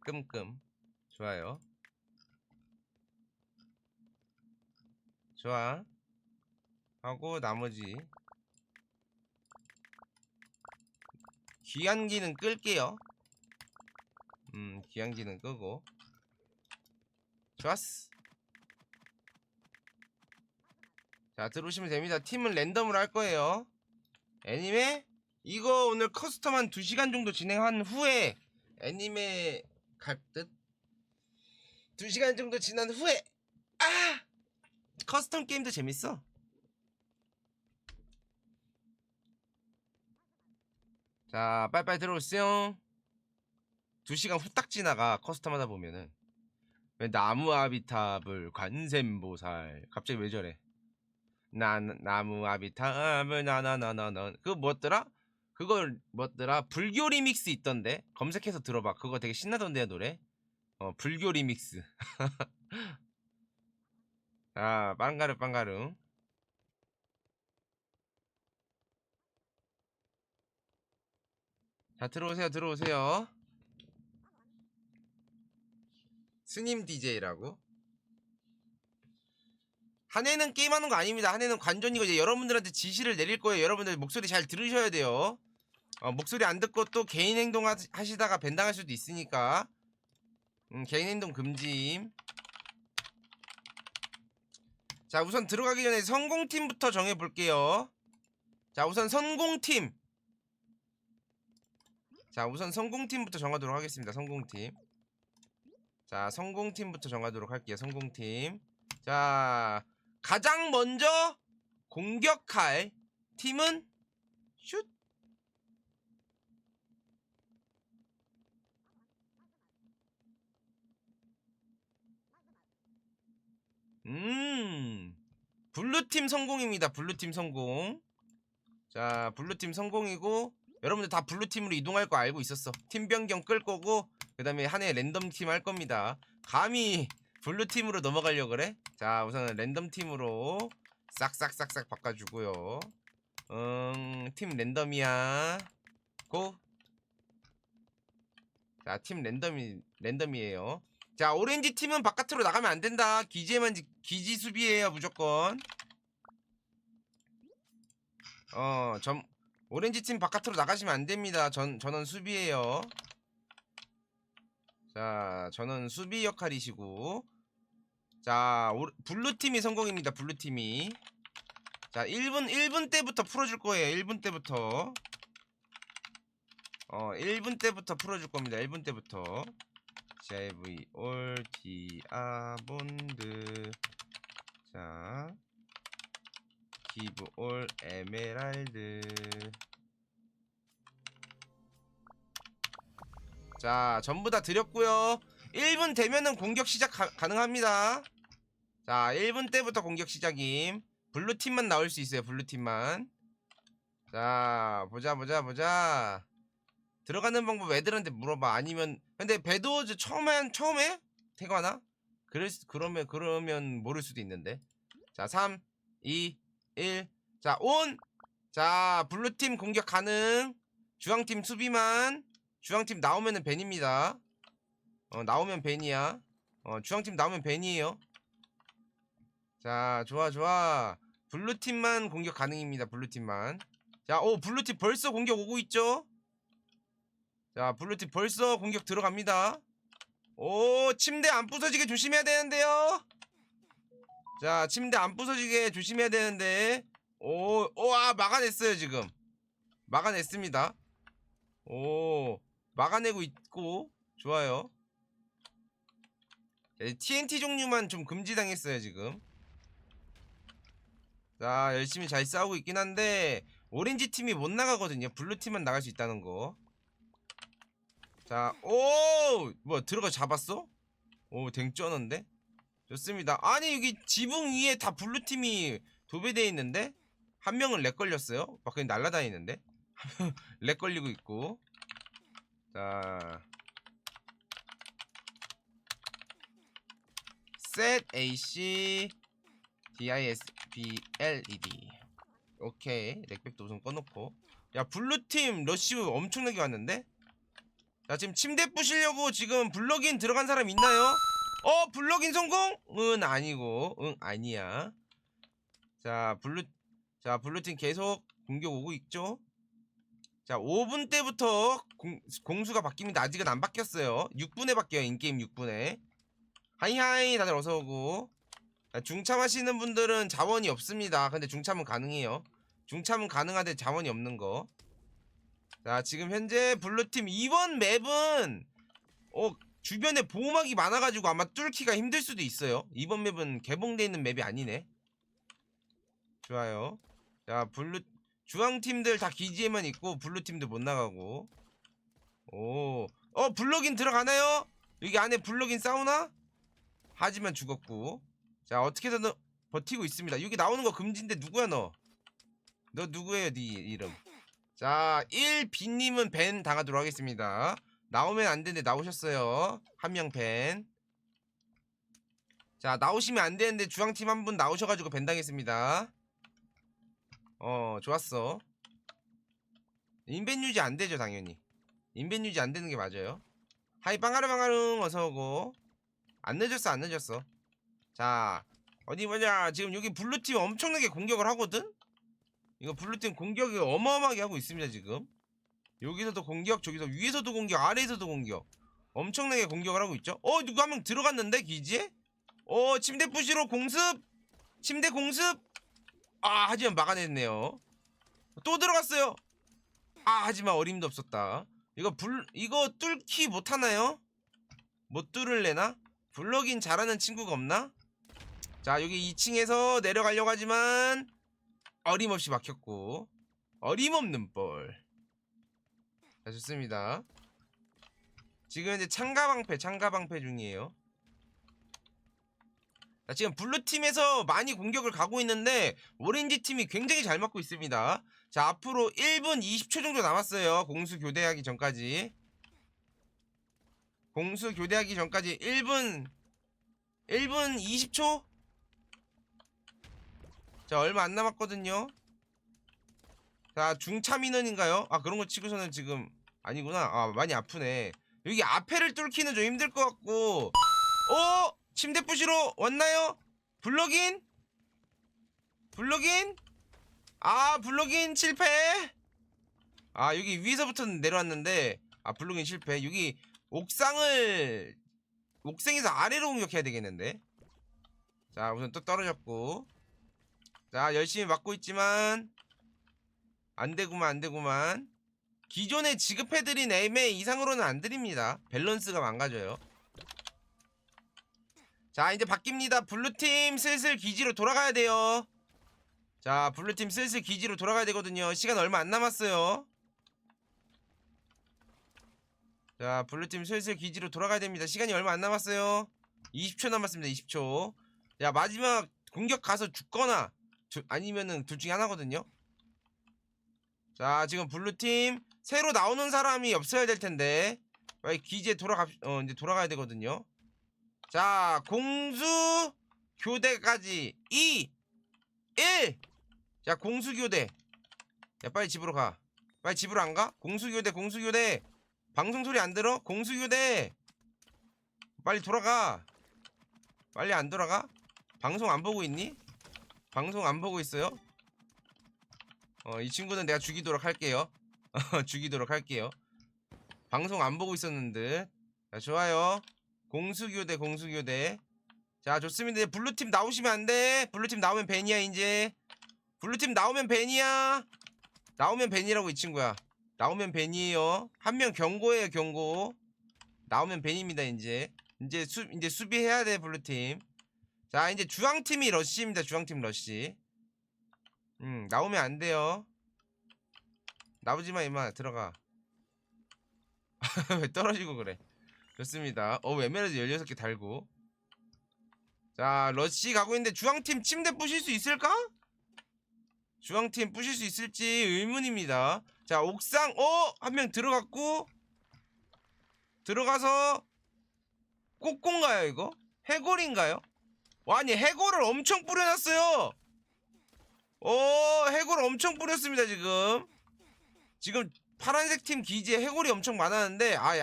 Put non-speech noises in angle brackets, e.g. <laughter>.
끔끔. 좋아요. 좋아. 하고 나머지. 귀한기는 끌게요. 음 귀한기는 끄고. 좋았어. 자 들어오시면 됩니다. 팀은 랜덤으로 할 거예요. 애니메 이거 오늘 커스텀 한 2시간 정도 진행한 후에 애니메 갈 듯? 2시간 정도 지난 후에? 아! 커스텀 게임도 재밌어. 자 빨리빨리 들어오세요. 2시간 후딱 지나가 커스텀 하다 보면은. 왜 나무 아비탑을 관세음보살. 갑자기 왜 저래? 난 나무 아비탑을 나나나나나. 그거 뭐였더라? 그걸 뭐였더라? 불교 리믹스 있던데 검색해서 들어봐 그거 되게 신나던데요 노래 어 불교 리믹스 <laughs> 아 빵가루 빵가루 자 들어오세요 들어오세요 스님 DJ라고 한 해는 게임하는 거 아닙니다. 한 해는 관전이고 이제 여러분들한테 지시를 내릴 거예요. 여러분들 목소리 잘 들으셔야 돼요. 어, 목소리 안 듣고 또 개인 행동 하- 하시다가 벤당할 수도 있으니까 음, 개인 행동 금지임. 자 우선 들어가기 전에 성공팀부터 정해볼게요. 자 우선 성공팀. 자 우선 성공팀부터 정하도록 하겠습니다. 성공팀. 자 성공팀부터 정하도록 할게요. 성공팀. 자 가장 먼저 공격할 팀은 슛. 음. 블루팀 성공입니다. 블루팀 성공. 자, 블루팀 성공이고 여러분들 다 블루팀으로 이동할 거 알고 있었어. 팀 변경 끌 거고 그 다음에 한 해 랜덤 팀 할 겁니다. 감히 블루팀으로 넘어가려고 그래? 자, 우선은 랜덤 팀으로 싹싹싹싹 바꿔주고요. 음, 팀 랜덤이야. 고. 자, 팀 랜덤이 랜덤이에요. 자, 오렌지 팀은 바깥으로 나가면 안 된다. 기지에만 지- 기지 수비해요, 무조건. 어, 전 오렌지 팀 바깥으로 나가시면 안 됩니다. 전 전원 수비예요. 자, 저는 수비 역할이시고. 자, 오, 블루 팀이 성공입니다. 블루 팀이. 자, 1분 1분 때부터 풀어 줄 거예요. 1분 때부터. 어, 1분 때부터 풀어 줄 겁니다. 1분 때부터. CIV 올 디아몬드. 자 기브 올 에메랄드. 자 전부 다 드렸고요. 1분 되면은 공격 시작 가, 가능합니다. 자 1분 때부터 공격 시작임. 블루팀만 나올 수 있어요 블루팀만. 자 보자 보자 보자. 들어가는 방법 애들한테 물어봐. 아니면 근데 배도즈 처음에 처음에 태관아? 그럴 수- 그러면 그러면 모를 수도 있는데. 자 3 2 1 자 온! 자 블루팀 공격 가능. 주황팀 수비만. 주황팀 나오면은 벤입니다. 어 나오면 벤이야. 어 주황팀 나오면 벤이에요. 자 좋아 좋아. 블루팀만 공격 가능입니다 블루팀만. 자 오 블루팀 벌써 공격 오고 있죠 자 블루팀 벌써 공격 들어갑니다. 오 침대 안 부서지게 조심해야 되는데요. 자 침대 안 부서지게 조심해야 되는데. 오오아 막아냈어요 지금. 막아냈습니다. 오 막아내고 있고. 좋아요. 자, TNT 종류만 좀 금지당했어요 지금. 자 열심히 잘 싸우고 있긴 한데 오렌지 팀이 못 나가거든요. 블루 팀만 나갈 수 있다는 거 자, 오! 뭐야, 들어가 잡았어? 오, 댕쩌는데? 좋습니다. 아니, 여기 지붕 위에 다 블루팀이 도배되어 있는데? 한 명은 렉 걸렸어요? 막 그냥 날아다니는데? <laughs> 렉 걸리고 있고. 자. set AC DISBLED. 오케이. 렉백도 우선 꺼놓고. 야, 블루팀 러쉬 엄청나게 왔는데? 자 지금 침대 부시려고 지금 블럭인 들어간 사람 있나요? 어 블럭인 성공? 은 아니고 응 아니야. 자 블루 자 블루팀 계속 공격 오고 있죠? 자 5분 때부터 공, 공수가 바뀝니다. 아직은 안 바뀌었어요. 6분에 바뀌어요 인게임 6분에. 하이하이 다들 어서오고. 자, 중참 하시는 분들은 자원이 없습니다. 근데 중참은 가능해요. 중참은 가능한데 자원이 없는 거 자 지금 현재 블루팀 이번 맵은 어 주변에 보호막이 많아가지고 아마 뚫기가 힘들 수도 있어요. 이번 맵은 개봉돼 있는 맵이 아니네. 좋아요. 자 블루 주황팀들 다 기지에만 있고 블루팀들 못 나가고. 오어 블럭인 들어가나요? 여기 안에 블럭인 싸우나? 하지만 죽었고. 자 어떻게든 버티고 있습니다. 여기 나오는 거 금지인데 누구야 너? 너 누구예요 네 이름 자 1B님은 밴 당하도록 하겠습니다. 나오면 안 되는데 나오셨어요. 한명 밴. 자 나오시면 안 되는데 주황팀 한 분 나오셔가지고 밴 당했습니다. 어 좋았어. 인벤 유지 안 되죠 당연히. 인벤 유지 안 되는 게 맞아요. 하이 빵가르빵가릉 어서오고. 안 늦었어 안 늦었어. 자 어디 보자 지금 여기 블루팀 엄청나게 공격을 하거든 이거 블루팀 공격이 어마어마하게 하고 있습니다 지금. 여기서도 공격 저기서 위에서도 공격 아래에서도 공격. 엄청나게 공격을 하고 있죠? 어 누가 한명 들어갔는데 기지에? 어 침대 부시로 공습! 침대 공습! 아 하지만 막아냈네요. 또 들어갔어요. 아 하지만 어림도 없었다. 이거 불 이거 뚫기 못하나요? 못 뚫을래나? 블럭인 잘하는 친구가 없나? 자 여기 2층에서 내려가려고 하지만 어림없이 막혔고 어림없는 볼. 자 좋습니다. 지금 이제 창가방패 창가방패 중이에요. 자, 지금 블루 팀에서 많이 공격을 가고 있는데 오렌지 팀이 굉장히 잘 맞고 있습니다. 자 앞으로 1분 20초 정도 남았어요. 공수 교대하기 전까지. 공수 교대하기 전까지 1분 1분 20초 자 얼마 안 남았거든요 자 중참 인원인가요? 아 그런 거 치고서는 지금 아니구나 아 많이 아프네 여기 앞에를 뚫기는 좀 힘들 것 같고 어? 침대 부시로 왔나요? 블럭인? 블럭인? 아 블럭인 실패 아 여기 위에서부터 내려왔는데 아 블럭인 실패 여기 옥상을 옥상에서 아래로 공격해야 되겠는데 자 우선 또 떨어졌고 자 열심히 막고 있지만 안되구만 안되구만. 기존에 지급해드린 애매 이상으로는 안드립니다. 밸런스가 망가져요. 자 이제 바뀝니다. 블루팀 슬슬 기지로 돌아가야 돼요. 자 블루팀 슬슬 기지로 돌아가야 되거든요. 시간 얼마 안 남았어요. 자 블루팀 슬슬 기지로 돌아가야 됩니다. 시간이 얼마 안 남았어요. 20초 남았습니다 20초. 야 마지막 공격 가서 죽거나 두- 아니면은 둘 중에 하나거든요. 자, 지금 블루팀 새로 나오는 사람이 없어야 될 텐데. 빨리 기지에 돌아가 어 이제 돌아가야 되거든요. 자, 공수 교대까지 2 1 자, 공수 교대. 야, 빨리 집으로 가. 빨리 집으로 안 가? 공수 교대, 공수 교대. 방송 소리 안 들어? 공수 교대. 빨리 돌아가. 빨리 안 돌아가? 방송 안 보고 있니? 방송 안 보고 있어요? 어, 이 친구는 내가 죽이도록 할게요. <laughs> 죽이도록 할게요. 방송 안 보고 있었는데. 자, 좋아요. 공수교대, 공수교대. 자, 좋습니다. 블루팀 나오시면 안 돼. 블루팀 나오면 벤이야, 이제. 블루팀 나오면 벤이야. 나오면 벤이라고, 이 친구야. 나오면 벤이에요. 한 명 경고예요, 경고. 나오면 벤입니다, 이제. 이제 수, 이제 수비해야 돼, 블루팀. 자 이제 주황팀이 러쉬입니다. 주황팀 러쉬 음 나오면 안 돼요. 나오지마 임마. 들어가. <laughs> 왜 떨어지고 그래? 좋습니다. 어 에메랄드 16개 달고. 자 러쉬 가고 있는데 주황팀 침대 부실 수 있을까? 주황팀 부실 수 있을지 의문입니다. 자 옥상 어? 한 명 들어갔고. 들어가서. 꼬꼬인가요 이거? 해골인가요? 와, 아니 해골을 엄청 뿌려놨어요. 오 해골 엄청 뿌렸습니다 지금. 지금 파란색 팀 기지에 해골이 엄청 많았는데 한